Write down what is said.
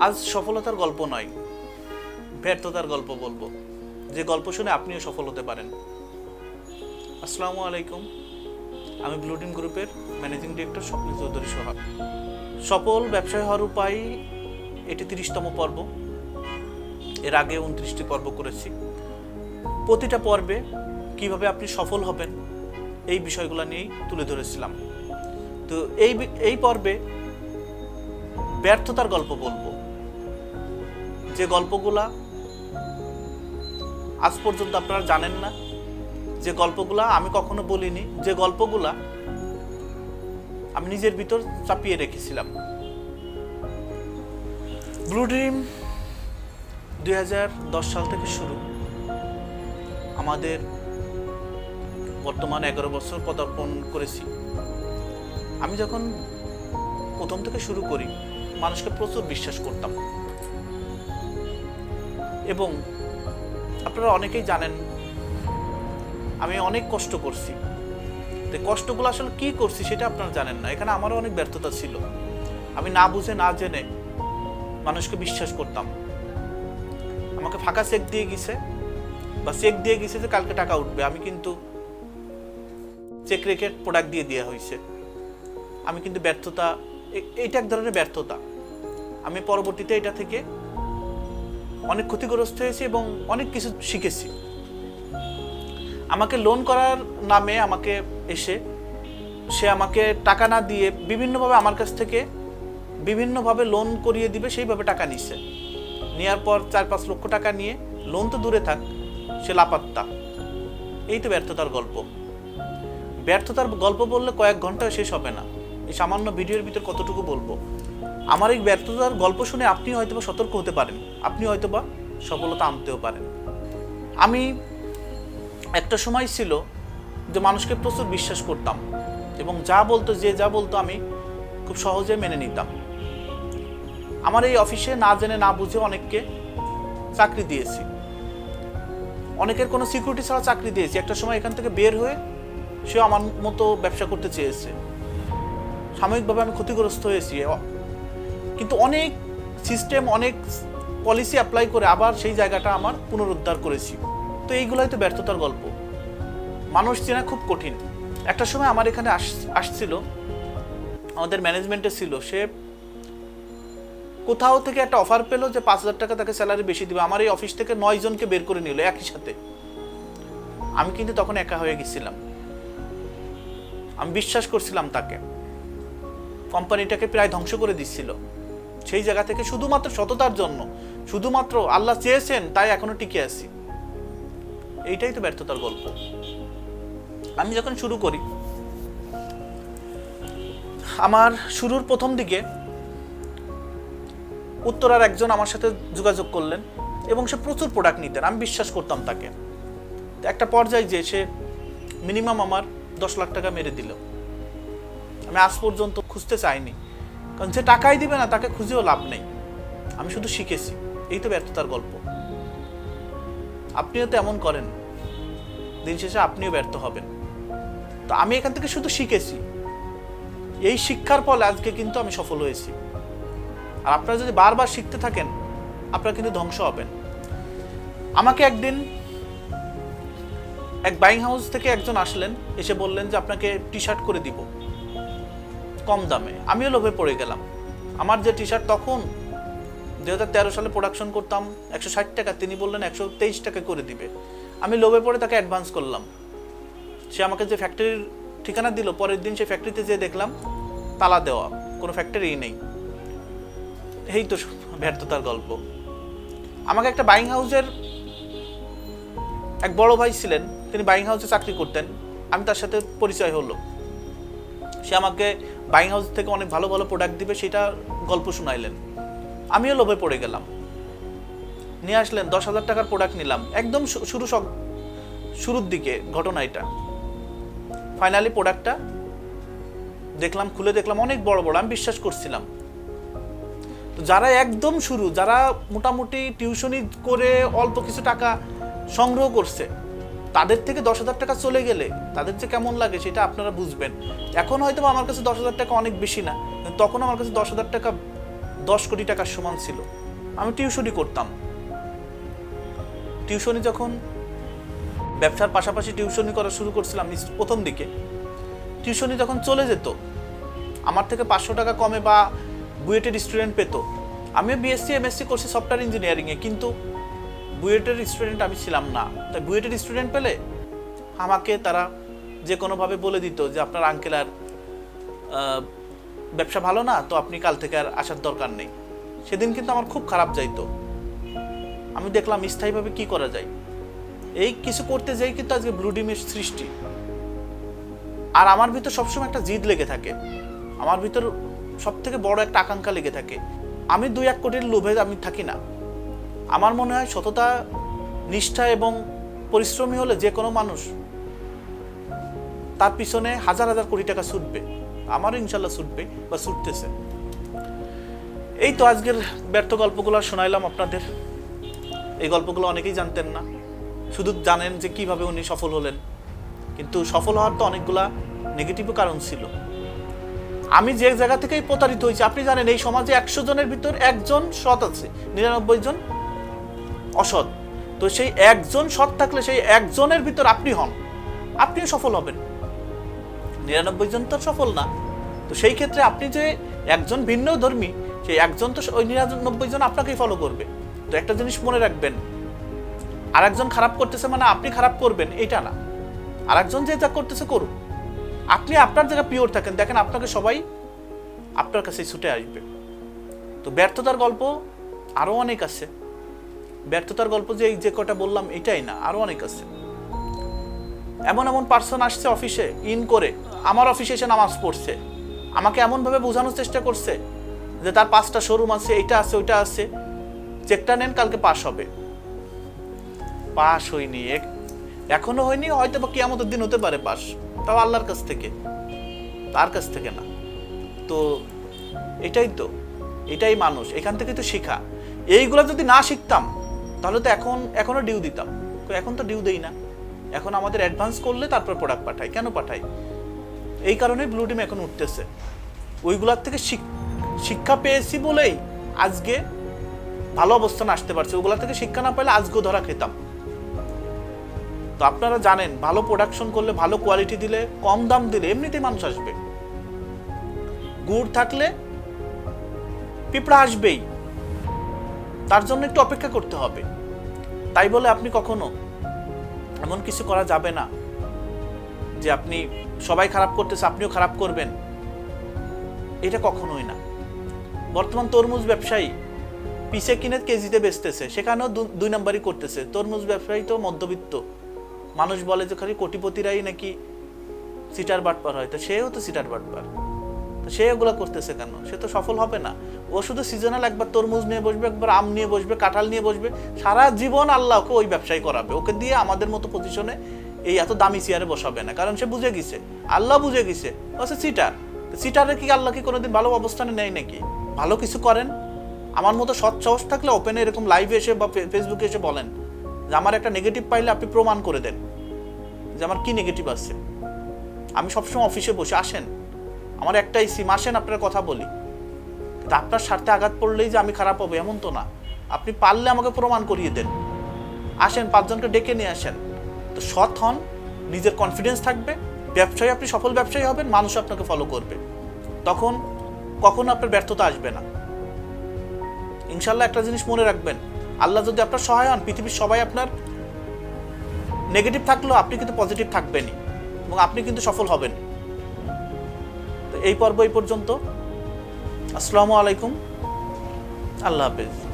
আজ সফলতার গল্প নয়, ব্যর্থতার গল্প বলব। যে গল্প শুনে আপনিও সফল হতে পারেন। আসসালামু আলাইকুম। আমি ব্লু টিম গ্রুপের ম্যানেজিং ডিরেক্টর স্বপ্ন চৌধুরী সোহাগ। সফল ব্যবসায়ী হওয়ার উপায়, এটি তিরিশতম পর্ব। এর আগে উনত্রিশটি পর্ব করেছি। প্রতিটা পর্বে কীভাবে আপনি সফল হবেন, এই বিষয়গুলো নিয়েই তুলে ধরেছিলাম। তো এই এই পর্বে ব্যর্থতার গল্প বলব। যে গল্পগুলা আজ পর্যন্ত আপনারা জানেন না, যে গল্পগুলা আমি কখনো বলিনি, যে গল্পগুলা আমি নিজের ভিতর চাপিয়ে রেখেছিলাম। ব্লু ড্রিম দুই হাজার দশ সাল থেকে শুরু। আমাদের বর্তমান এগারো বছর পদার্পণ করেছি। আমি যখন প্রথম থেকে শুরু করি, মানুষকে প্রচুর বিশ্বাস করতাম। এবং আপনারা অনেকেই জানেন, আমি অনেক কষ্ট করছি। তো কষ্টগুলো আসলে কী করছি সেটা আপনারা জানেন না। এখানে আমারও অনেক ব্যর্থতা ছিল। আমি না বুঝে, না জেনে মানুষকে বিশ্বাস করতাম। আমাকে ফাঁকা চেক দিয়ে গেছে বা চেক দিয়ে গেছে যে কালকে টাকা উঠবে। আমি কিন্তু চেক রেখে প্রোডাক্ট দিয়ে দেওয়া হয়েছে। আমি কিন্তু ব্যর্থতা এইটা এক ধরনের ব্যর্থতা। আমি পরবর্তীতে এটা থেকে অনেক ক্ষতিগ্রস্ত হয়েছি এবং অনেক কিছু শিখেছি। আমাকে লোন করার নামে আমাকে এসে সে আমাকে টাকা না দিয়ে বিভিন্নভাবে আমার কাছ থেকে বিভিন্নভাবে লোন করিয়ে দিবে, সেইভাবে টাকা নিচ্ছে নেওয়ার পর চার পাঁচ লক্ষ টাকা নিয়ে লোন তো দূরে থাক, সে লাপাত্তা। এই তো ব্যর্থতার গল্প। ব্যর্থতার গল্প বললে কয়েক ঘন্টায় শেষ হবে না। এই সামান্য ভিডিওর ভিতর কতটুকু বলব? আমার এই ব্যর্থতার গল্প শুনে আপনি হয়তোবা সতর্ক হতে পারেন। আপনি হয়তোবা সফলতা আনতেও পারেন। আমি একটা সময় ছিল যে মানুষকে প্রচুর বিশ্বাস করতাম এবং যা বলতো, যে যা বলতো আমি খুব সহজে মেনে নিতাম। আমার এই অফিসে না জেনে, না বুঝে অনেককে চাকরি দিয়েছি। অনেকের কোনো সিকিউরিটি ছাড়া চাকরি দিয়েছি। একটা সময় এখান থেকে বের হয়ে সে আমার মতো ব্যবসা করতে চেয়েছে। সাময়িকভাবে আমি ক্ষতিগ্রস্ত হয়েছি। কিন্তু অনেক সিস্টেম অনেক পলিসি অ্যাপ্লাই করে আবার সেই জায়গাটা আমার পুনরুদ্ধার করেছি। তো এইগুলোই তো ব্যর্থতার গল্প। মানুষ চেনা খুব কঠিন। একটা সময় আমার এখানে আস- আসছিল, আমাদের ম্যানেজমেন্টে ছিল, সে কোথাও থেকে একটা অফার পেল যে পাঁচ হাজার টাকা তাকে স্যালারি বেশি দিবে। আমার এই অফিস থেকে নয় জনকে বের করে নিল একই সাথে। আমি কিন্তু তখন একা হয়ে গেছিলাম। আমি বিশ্বাস করছিলাম তাকে। কোম্পানিটাকে প্রায় ধ্বংস করে দিচ্ছিল। সেই জায়গা থেকে শুধুমাত্র সততার জন্য, শুধুমাত্র আল্লাহ চেয়েছেন, তাই এখনও টিকে আছি। এইটাই তো ব্যর্থতার গল্প। আমি যখন শুরু করি, আমার শুরুর প্রথম দিকে উত্তরার একজন আমার সাথে যোগাযোগ করলেন এবং সে প্রচুর প্রোডাক্ট নিতেন, আমি বিশ্বাস করতাম তাকে। একটা পর্যায়ে যে সে মিনিমাম আমার দশ লাখ টাকা মেরে দিল। আমি আজ পর্যন্ত খুঁজতে চাইনি। কারণ যে টাকাই দিবে না, তাকে খুঁজেও লাভ নেই। আমি শুধু শিখেছি। এই তো ব্যর্থতার গল্প। আপনিও তো এমন করেন। দিন শেষে আপনিও ব্যর্থ হবেন। তো আমি এখান থেকে শুধু শিখেছি। এই শিক্ষার ফলে আজকে কিন্তু আমি সফল হয়েছি। আর আপনারা যদি বারবার শিখতে থাকেন, আপনারা কিন্তু ধ্বংস হবেন। আমাকে একদিন এক বাইং হাউস থেকে একজন আসলেন, এসে বললেন যে আপনাকে টি শার্ট করে দিব। কম দামে। আমিও লোভে পড়ে গেলাম। আমার যে টি শার্ট তখন দু হাজার তেরো সালে প্রোডাকশন করতাম, একশো ষাট টাকা, তিনি বললেন একশো তেইশ টাকা করে দিবে। আমি লোভে পড়ে তাকে অ্যাডভান্স করলাম। সে আমাকে যে ফ্যাক্টরির ঠিকানা দিল, পরের দিন সে ফ্যাক্টরিতে যেয়ে দেখলাম, তালা দেওয়া, কোনো ফ্যাক্টরি নেই। এই তো ব্যর্থতার গল্প। আমাকে একটা বাইং হাউসের এক বড় ভাই ছিলেন, তিনি বাইং হাউসে চাকরি করতেন। আমি তার সাথে পরিচয় হলো। সে আমাকে বাইং হাউস থেকে অনেক ভালো ভালো প্রোডাক্ট দিবে, সেটা গল্প শোনাইলেন। আমিও লোভে পড়ে গেলাম। নিয়ে আসলেন, দশ হাজার টাকার প্রোডাক্ট নিলাম। একদম শুরু শুরুর দিকে ঘটনা এটা। ফাইনালি প্রোডাক্টটা দেখলাম, খুলে দেখলাম, অনেক বড় বড়, আমি বিশ্বাস করছিলাম। যারা একদম শুরু, যারা মোটামুটি টিউশনি করে অল্প কিছু টাকা সংগ্রহ করছে তাদের থেকে দশ হাজার টাকা চলে গেলে তাদের যে কেমন লাগে সেটা আপনারা বুঝবেন। এখন হয়তো আমার কাছে দশ হাজার টাকা অনেক বেশি না, তখন আমার কাছে দশ হাজার টাকা দশ কোটি টাকার সমান ছিল। আমি টিউশনই করতাম। টিউশনি যখন ব্যবসার পাশাপাশি টিউশনি করা শুরু করছিলাম প্রথম দিকে টিউশনি যখন চলে যেত, আমার থেকে পাঁচশো টাকা কমে বা বুয়েটের স্টুডেন্ট পেত। আমিও বিএসসি এমএসসি করছি সফটওয়্যার ইঞ্জিনিয়ারিংয়ে কিন্তু বুয়েটের স্টুডেন্ট আমি ছিলাম না। তাই বুয়েটের স্টুডেন্ট পেলে আমাকে তারা যে কোনোভাবে বলে দিত যে আপনার আঙ্কেল আর ব্যবসা ভালো না, তো আপনি কাল থেকে আর আসার দরকার নেই। সেদিন কিন্তু আমার খুব খারাপ যাইতো। আমি দেখলাম স্থায়ীভাবে কি করা যায়। এই কিছু করতে যাই কিন্তু আজকে ব্লুডিমের সৃষ্টি। আর আমার ভিতর সবসময় একটা জিদ লেগে থাকে। আমার ভিতর সব থেকে বড় একটা আকাঙ্ক্ষা লেগে থাকে। আমি দুই এক কোটির লোভে আমি থাকি না। আমার মনে হয় সততা, নিষ্ঠা এবং পরিশ্রমী হলে যে কোনো মানুষ তার পিছনে হাজার হাজার কোটি টাকা ছুটবে। আমারও ইনশাল্লাহ ছুটবে বা ছুটতেছে। এই তো আজকের ব্যর্থ গল্পগুলো শোনাইলাম আপনাদের। এই গল্পগুলো অনেকেই জানতেন না। শুধু জানেন যে কীভাবে উনি সফল হলেন। কিন্তু সফল হওয়ার তো অনেকগুলা নেগেটিভও কারণ ছিল। আমি যে জায়গা থেকেই প্রতারিত হয়েছি, আপনি জানেন এই সমাজে একশো জনের ভিতর একজন সৎ আছে, নিরানব্বই জন অসৎ। তো সেই একজন সৎ থাকলে সেই একজনের ভিতর আপনি হন। আপনিও সফল হবেন। নিরানব্বই জন তো সফল না। তো সেই ক্ষেত্রে আপনি যে একজন ভিন্ন ধর্মী, সেই একজন তো ওই নিরানব্বই জন আপনাকেই ফলো করবে। তো একটা জিনিস মনে রাখবেন আর একজন খারাপ করতেছে মানে আপনি খারাপ করবেন, এটা না। আর একজন যে যা করতেছে করুন আপনি আপনার জায়গা পিওর থাকেন, দেখেন আপনাকে সবাই আপনার কাছে ছুটে আসবে। তো ব্যর্থতার গল্প আরও অনেক আছে। ব্যর্থতার গল্প যে এই যে কটা বললাম, এটাই না আরও অনেক আছে। এমন এমন পার্সন আসছে অফিসে ইন করে, আমার অফিসে এসে নামাজ পড়ছে। আমাকে এমনভাবে বোঝানোর চেষ্টা করছে যে তার পাঁচটা শোরুম আছে, এটা আছে, ওইটা আছে। চেকটা নেন, কালকে পাশ হবে। পাস হয়নি এখনও হয়নি হয়তো বা কিয়ামতের দিন হতে পারে পাস তাও আল্লাহর কাছ থেকে, তার কাছ থেকে না। তো এটাই তো, এটাই মানুষ, এখান থেকে তো শেখা। এইগুলো যদি না শিখতাম তাহলে তো এখন, এখনও ডিউ দিতাম। এখন তো ডিউ দেই না। এখন আমাদের অ্যাডভান্স করলে তারপর প্রোডাক্ট পাঠাই। কেন পাঠাই? এই কারণে ব্লু টিম এখন উঠতেছে। ওইগুলার থেকে শিক- শিক্ষা পেয়েছি বলেই আজকে ভালো অবস্থানে আসতে পারছে। ওগুলা থেকে শিক্ষা না পেলে আজকেও ধরা খেতাম। তো আপনারা জানেন, ভালো প্রোডাকশন করলে, ভালো কোয়ালিটি দিলে, কম দাম দিলে এমনিতেই মানুষ আসবে। গুড় থাকলে পিঁপড়া আসবেই। তার জন্য একটু অপেক্ষা করতে হবে। তাই বলে আপনি কখনো এমন কিছু করা যাবে না যে আপনি সবাই খারাপ করতেছে, আপনিও খারাপ করবেন। এটা কখনোই না। বর্তমান তরমুজ ব্যবসায়ী পিসে কিনে কেজিতে বেচতেছে, সেখানেও দুই নাম্বারই করতেছে। তরমুজ ব্যবসায়ী তো মধ্যবিত্ত। মানুষ বলে যে খালি কোটিপতিরাই নাকি সিটার বাটপার হয়। তো সেও তো সিটার বাটপার। তো সে এগুলো করতেছে কেন? সে তো সফল হবে না। ও শুধু সিজনাল একবার তরমুজ নিয়ে বসবে, একবার আম নিয়ে বসবে, কাঁঠাল নিয়ে বসবে। সারা জীবন আল্লাহ ওকে ওই ব্যবসায় করাবে। ওকে দিয়ে আমাদের মতো পজিশনে এই এত দামি চেয়ারে বসাবে না। কারণ সে বুঝে গেছে। আল্লাহ বুঝে গেছে। ও সে সিটারে কি আল্লাহ কি কোনোদিন ভালো অবস্থানে নেয় নাকি? ভালো কিছু করেন? আমার মতো সৎ সাহস থাকলে ওপেনে এরকম লাইভে এসে বা ফেসবুকে এসে বলেন যে, আমার একটা নেগেটিভ পাইলে আপনি প্রমাণ করে দেন। যে, আমার কি নেগেটিভ আছে? আমি সবসময় অফিসে বসে, আসেন। আমার একটাই সিম, আসেন আপনার কথা বলি। কিন্তু আপনার স্বার্থে আঘাত পড়লেই যে আমি খারাপ হব, এমন তো না। আপনি পারলে আমাকে প্রমাণ করিয়ে দেন। আসেন, পাঁচজনকে ডেকে নিয়ে আসেন। তো সৎ হন, নিজের কনফিডেন্স থাকবে, ব্যবসায়ী আপনি সফল ব্যবসায়ী হবেন, মানুষ আপনাকে ফলো করবে। তখন কখনো আপনার ব্যর্থতা আসবে না। ইনশাল্লাহ একটা জিনিস মনে রাখবেন, আল্লাহ যদি আপনার সহায় হন, পৃথিবীর সবাই আপনার নেগেটিভ থাকলেও আপনি কিন্তু পজিটিভ থাকবেনই এবং আপনি কিন্তু সফল হবেন এই পর্ব এই পর্যন্ত। আসসালামু আলাইকুম। আল্লাহ হাফেজ।